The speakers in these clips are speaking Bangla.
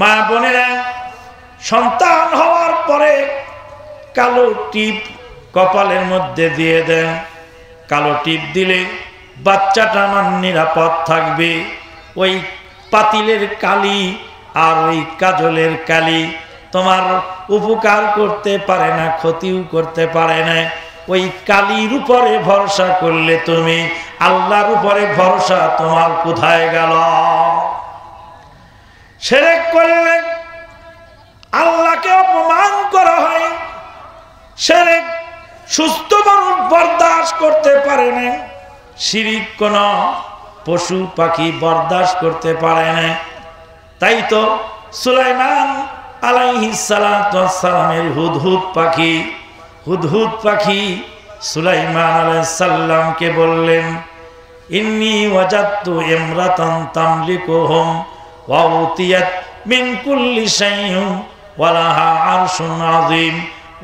মা বোনেরা, সন্তান হওয়ার পরে কালো টিপ কপালের মধ্যে দিয়ে দেন। কালো টিপ দিলে বাচ্চাটা আমার নিরাপদ থাকবে। ওই পাতিলের কালি আর ওই কাজলের কালি তোমার উপকার করতে পারে না, ক্ষতিও করতে পারে না। ওই কালির উপরে ভরসা করলে তুমি, আল্লাহর উপরে ভরসা তোমার কোথায় গেল? সেরেক করলে আল্লাহকে অপমান করা হয়। সেরেক সুস্থ মানুষ বরদাস্ত করতে পারে না। শিরিক কোন পশু পাখি বরদাস্ত করতে পারে না। তাই তো সুলাইমান আলাইহিসালামের হুদহুদ পাখি হুদহুদ পাখি সুলাইমান আলাইসাল্লামকে বললেন, ইন্নি ওয়াজাত্তু ইমরাতান তামলিকুহুম মিন কুল্লি শাইইন ওয়া লাহা আরশুন আযীম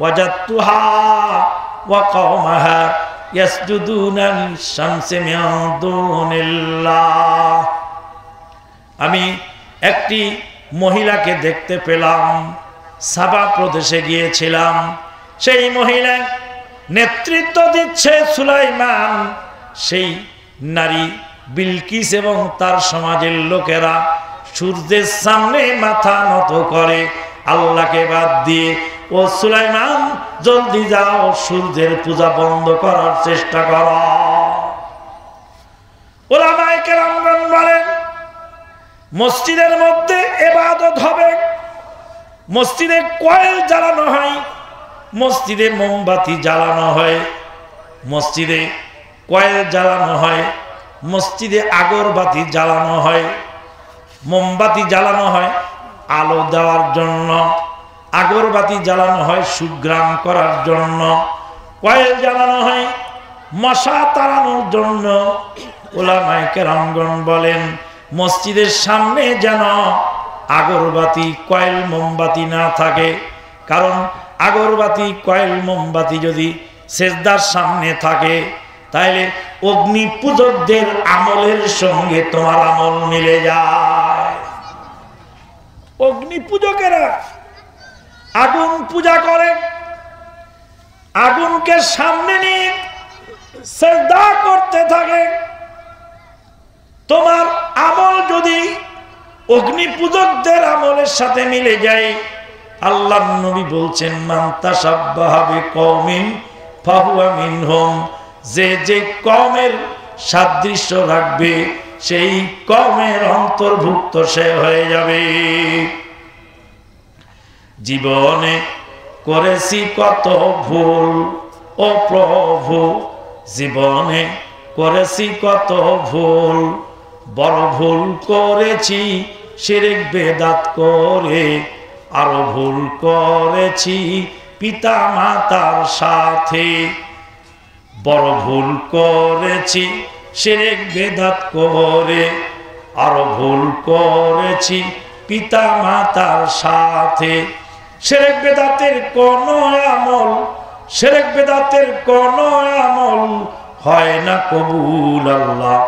ওয়াজাত্তুহা ওয়া কওমাহা ইয়াসজুদুনা লিশ-শামসি মিন দুনিল্লাহ আমি একটি মহিলাকে দেখতে পেলাম, সাবা প্রদেশে গিয়েছিলাম। সেই মহিলা নেতৃত্ব দিচ্ছে সুলাইমান। সেই নারী বিলকিস এবং তার সমাজের লোকেরা সূর্যের সামনে মাথা নত করে, আল্লাহকে বাদ দিয়ে, ও সুলাইমান, জলদি যাও, সূর্যের পূজা বন্ধ করার চেষ্টা কর। ওলামায়ে কেরামগণ বলেন, মসজিদের মধ্যে এবাদত হবে। মসজিদে কয়েল জ্বালানো হয়, মসজিদে মোমবাতি জ্বালানো হয়, মসজিদে কয়েল জ্বালানো হয়, মসজিদে আগরবাতি জ্বালানো হয়। মোমবাতি জ্বালানো হয়, আলো দেওয়ার জন্য। আগরবাতি জ্বালানো হয় সুগ্রাম করার জন্য। কয়েল জ্বালানো হয়, মশা তাড়ানোর জন্য। ওলামায় কেরামগণ বলেন, মসজিদের সামনে যেন আগরবাতি, কয়েল, মোমবাতি না থাকে। কারণ আগরবাতি, কয়েল, মোমবাতি যদি সেজদার সামনে থাকে, তাইলে অগ্নি পূজকদের আমলের সঙ্গে তোমার আমল মিলে যায়। অগ্নি পূজকেরা আগুন পূজা করে, আগুনকে সামনে নিয়ে শ্রদ্ধা করতে থাকে। তোমার আমল যদি অগ্নি পূজকদের আমলের সাথে মিলে যায়, আল্লাহ নবী বলছেন মান্তা সাব্বাহাবে কমিন যে যে কমের সাদৃশ্য রাখবে সেই কমের অন্তর্ভুক্ত সে হয়ে যাবে। জীবনে করেছি কত ভুল, ও প্রভু, জীবনে করেছি কত ভুল, বড় ভুল করেছি সেরেক বেদাত করে, আরও ভুল করেছি পিতা মাতার সাথে, বড় ভুল করেছি সেরেক বেদাত করে, আরও ভুল করেছি পিতা মাতার সাথে। সেরেক বেদাতের কোন আমল, সেরেক বেদাতের কোন আমল হয় না কবুল আল্লাহ।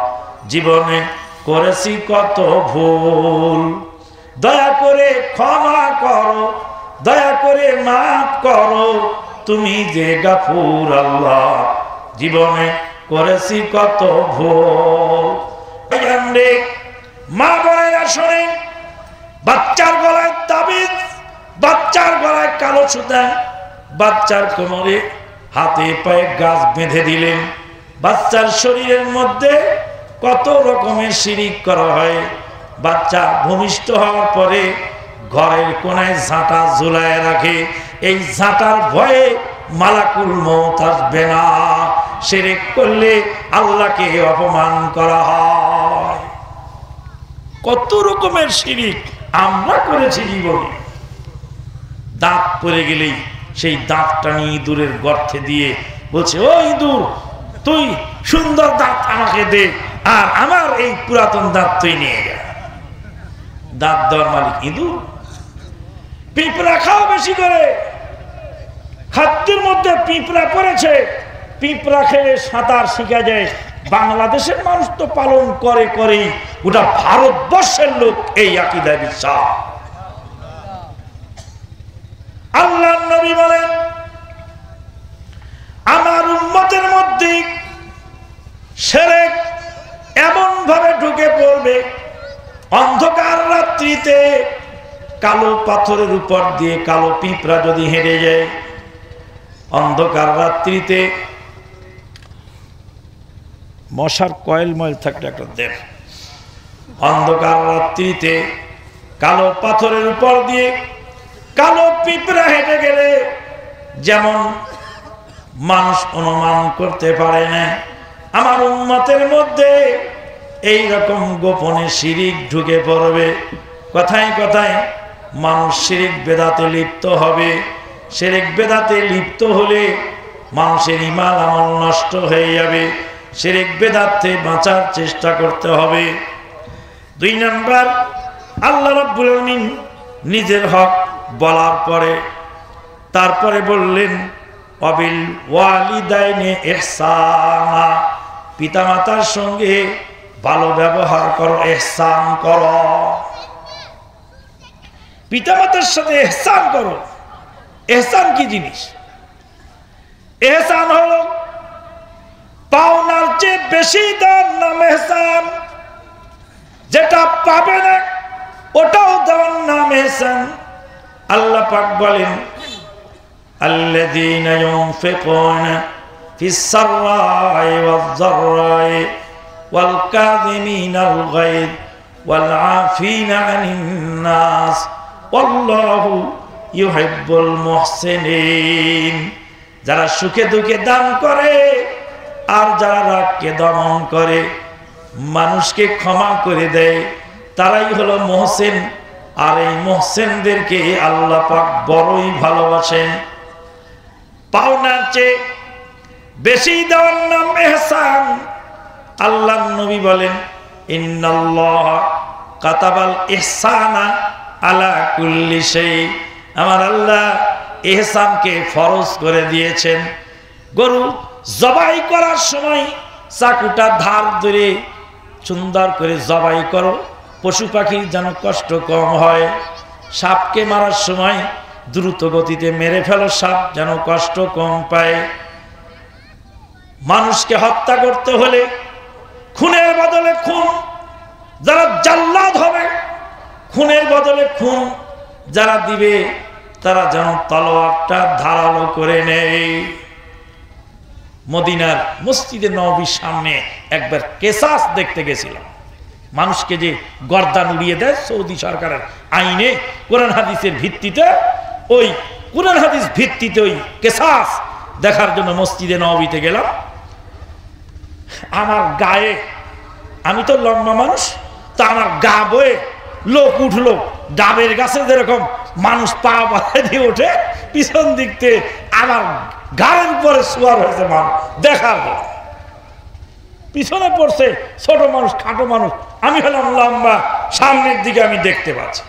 জীবনে করেছি কত ভুল। দয়া করে ক্ষমা করো, দয়া করে মাফ করো, তুমি যে গাফুর আল্লাহ। জীবনে করেছি কত ভুল। মা বোনেরা শোনেন, বাচ্চার গলায় তাবিজ, বাচ্চার গলায় কালো সুতা, বাচ্চার কোমরে হাতে পায়ে গাছ বেঁধে দিলেন। বাচ্চার শরীরের মধ্যে কত রকমের শিরিক করা হয়। বাচ্চা ভূমিষ্ঠ হওয়ার পরে ঘরের কোনায় ঝাঁটা ঝুলায় রাখে। এই ঝাঁটার ভয়ে মালাকুল মত আসবে না। সেরেক করলে আল্লাহকে অপমান করা হয়। কত রকমের শিরিক আমরা করেছি জীবনে। দাঁত পরে গেলেই সেই দাঁতটা নিয়ে ইঁদুরের গর্থে দিয়ে বলছে ও ইঁদুর তুই সুন্দর দাঁত আমাকে দে, আর আমার এই পুরাতন দাঁত তুই নিয়ে যা। দাঁত দেওয়ার মালিক ইঁদুর। পিঁপড়া খাও বেশি করে। খাদ্যের মধ্যে পিঁপড়া পড়েছে। পিঁপড়া খেলে সাঁতার শিখা যায়। বাংলাদেশের মানুষ তো পালন করে করেই ওটা ভারতবর্ষের লোক এই আকিদা বিশ্বাস। আল্লাহ নবী বলেন, আমার উন্মতের মধ্যে সেরেক এমন ভাবে ঢুকে পড়বে, অন্ধকার রাত্রিতে কালো পাথরের উপর দিয়ে কালো পিঁপড়া যদি হেঁটে যায়, অন্ধকার রাত্রিতে মশার কয়েল ময়েল থাকলে একটা দেখ অন্ধকার রাত্রিতে কালো পাথরের উপর দিয়ে কালো পিঁপড়া হেঁটে গেলে যেমন মানুষ অনুমান করতে পারে না, আমার উন্মতের মধ্যে এই রকম গোপনে শিরিক ঢুকে পড়বে। কথায় কথায় মানুষ শিরিক বেদাতে লিপ্ত হবে। শিরিক বেদাতে লিপ্ত হলে মানুষের ইমাল আমল নষ্ট হয়ে যাবে। শিরিক বেদাতে বাঁচার চেষ্টা করতে হবে। দুই নাম্বার, আল্লাহ রাব্বুল আলামিন নিজের হক বলার পরে তারপরে বললেন, অবিল ওয়ালিদাইনে ইহসানা। পিতামাতার সঙ্গে ভালো ব্যবহার করো এহসান করো। পিতামাতার সাথে এহসান করো। এহসান কি জিনিস? এহসান হলো বেশি দেওয়ার নাম এহসান যেটা পাবে না ওটাও দেওয়ার নাম এহসান আল্লাহ পাক বলেন الذين ينفقون في السراء والضراء والكاظمين الغيظ والعافين عن الناس والله يحب المحسنين যারা সুখে দুঃখে দান করে আর যারা রাগকে দমন করে, মানুষকে ক্ষমা করে দেয়, তারাই হলো মহসেন। আর এই মহসেনদেরকে আল্লাহ পাক বড়ই ভালোবাসেন। পাওনার চেয়ে বেশি দেওয়ার নাম এহসান। আল্লাহ নবী বলেন কাতাবাল ইহসানা আলা কুল্লি সেই আমার আল্লাহ এহসানকে ফরজ করে দিয়েছেন। গরু জবাই করার সময় চাকুটা ধার ধরে সুন্দর করে জবাই করো। পশু পাখির যেন কষ্ট কম হয়। সাপকে মারার সময় দ্রুত গতিতে মেরে ফেলো, সাপ যেন কষ্ট কম পায়। মানুষকে হত্যা করতে হলে খুনের বদলে খুন, যারা জাল্লাদ হবে, খুনের বদলে খুন, যারা দিবে তারা যেন তলোয়ারটা ধারালো করে নেয়। মদিনার মসজিদে নবীর সামনে একবার কেসাস দেখতে গেছিলাম। মানুষকে যে গর্দান উড়িয়ে দেয় সৌদি সরকারের আইনে, কোরআন হাদিসের ভিত্তিতে, ওই কোরআন হাদিস ভিত্তিতে ওই কেসাস দেখার জন্য মসজিদে নবীতে গেলাম। আমার গায়ে, আমি তো লম্বা মানুষ, তা আমার গা বয়ে লোক উঠল, ডাবের গাছে যেরকম মানুষ পা বাড়ায় দিয়ে ওঠে পিছন দিকতে আমার গায়ের উপরে শোয়ার হয়েছে মানুষ। পর। পিছনে পড়ছে ছোট মানুষ, খাটো মানুষ। আমি হলাম লম্বা, সামনের দিকে আমি দেখতে পাচ্ছি।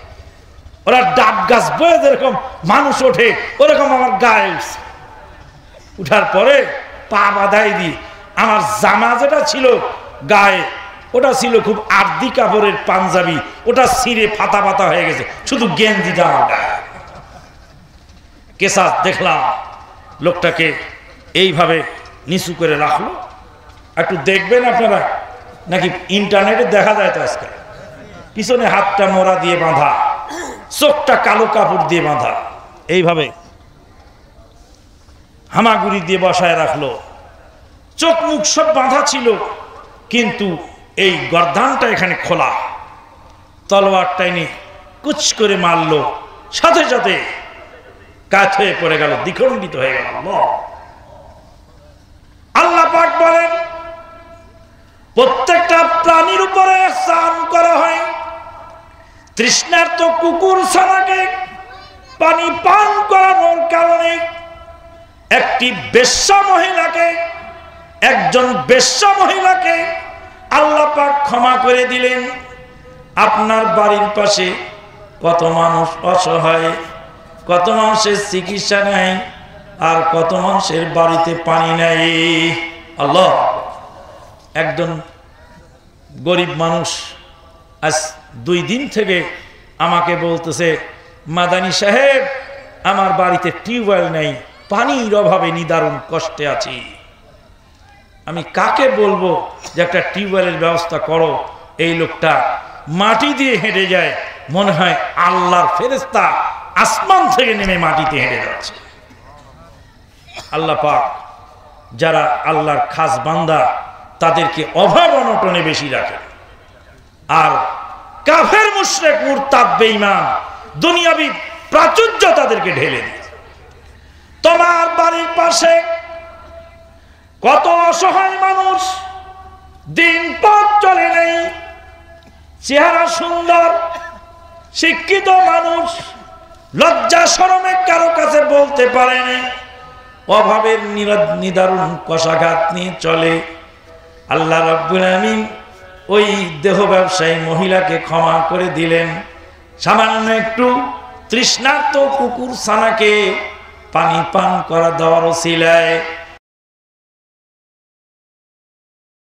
ওরা ডাব গাছ বয়ে যেরকম মানুষ ওঠে, ওরকম আমার গায়ে উঠছে। উঠার পরে পা বাধাই দিই আমার জামা যেটা ছিল, গায়ে ওটা ছিল খুব আর্দি কাপড়ের পাঞ্জাবি, ওটা ছিঁড়ে ফাতা ফাতা হয়ে গেছে। শুধু গেঞ্জিটা আমার গায়ে কেসাস, দেখলাম লোকটাকে এইভাবে নিচু করে রাখল। একটু দেখবেন আপনারা, নাকি ইন্টারনেটে দেখা যায় তো আজকে। পিছনে হাতটা মোড়া দিয়ে বাঁধা, চোখটা কালো কাপড় দিয়ে বাঁধা। এইভাবে হামাগুড়ি দিয়ে বসায় রাখল। চোখ মুখ সব বাঁধা ছিল, কিন্তু এই গর্দানটা এখানে খোলা। তলোয়ারটা এনে কুচ করে মারলো। সাথে সাথে কাজ হয়ে পড়ে গেল, দ্বিখণ্ডিত হয়ে গেল। আল্লাহ। পাক বলেন, প্রত্যেকটা প্রাণীর উপরে স্নান করা হয়। তৃষ্ণার তো কুকুর ছানাকে পানি পান করানোর কারণে একটি বেশ্যা মহিলাকে, একজন বেশ্যা মহিলাকে আল্লাহ পাক ক্ষমা করে দিলেন। আপনার বাড়ির পাশে কত মানুষ অসহায়, কত মানুষের চিকিৎসা নেয় আর কত মানুষের বাড়িতে পানি নেয় আল্লাহ, একজন গরিব মানুষ আজ দুই দিন থেকে আমাকে বলতেছে, মাদানী সাহেব, আমার বাড়িতে টিউবওয়েল নেই, পানির অভাবে নিদারুণ কষ্টে আছি। আমি কাকে বলব যে একটা টিউবওয়েলের ব্যবস্থা করো? এই লোকটা মাটি দিয়ে হেঁটে যায়। মনে হয় আল্লাহর ফেরেস্তা আসমান থেকে নেমে মাটিতে হেঁটে যাচ্ছে। আল্লাহ পাক যারা আল্লাহর খাস বান্দা, তাদেরকে অভাব অনটনে বেশি রাখে। আর কাফের, মুশরেক, মুরতাদ, বেঈমান, দুনিয়াবি প্রাচুর্য তাদেরকে ঢেলে দিয়ে তোমার বাড়ির পাশে কত অসহায় মানুষ, দিন পথ চলে নেই। চেহারা সুন্দর, শিক্ষিত মানুষ, লজ্জা শরমে কারও কাছে বলতে পারেনি অভাবের নিদারুণ কষাঘাত নিয়ে চলে। আল্লাহ রাব্বুল আমিন ওই দেহ ব্যবসায়ী মহিলাকে ক্ষমা করে দিলেন। সামান্য একটু তৃষ্ণার্ত কুকুর সানাকে পানি পান করা দেওয়ার ওসিলায়